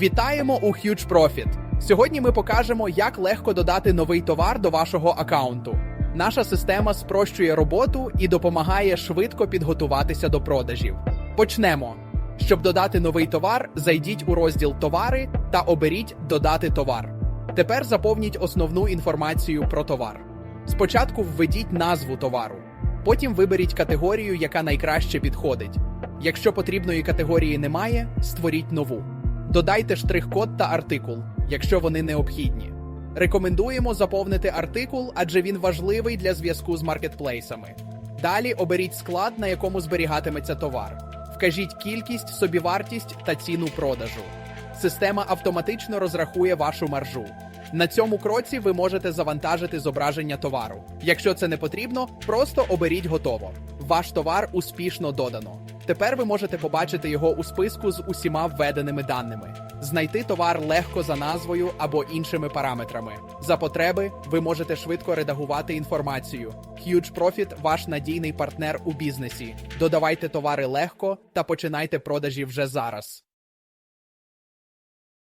Вітаємо у Huge Profit! Сьогодні ми покажемо, як легко додати новий товар до вашого аккаунту. Наша система спрощує роботу і допомагає швидко підготуватися до продажів. Почнемо. Щоб додати новий товар, зайдіть у розділ Товари та оберіть Додати товар. Тепер заповніть основну інформацію про товар. Спочатку введіть назву товару, потім виберіть категорію, яка найкраще підходить. Якщо потрібної категорії немає, створіть нову. Додайте штрих-код та артикул, якщо вони необхідні. Рекомендуємо заповнити артикул, адже він важливий для зв'язку з маркетплейсами. Далі оберіть склад, на якому зберігатиметься товар. Вкажіть кількість, собівартість та ціну продажу. Система автоматично розрахує вашу маржу. На цьому кроці ви можете завантажити зображення товару. Якщо це не потрібно, просто оберіть готово. Ваш товар успішно додано. Тепер ви можете побачити його у списку з усіма введеними даними. Знайти товар легко за назвою або іншими параметрами. За потреби ви можете швидко редагувати інформацію. Huge Profit – ваш надійний партнер у бізнесі. Додавайте товари легко та починайте продажі вже зараз.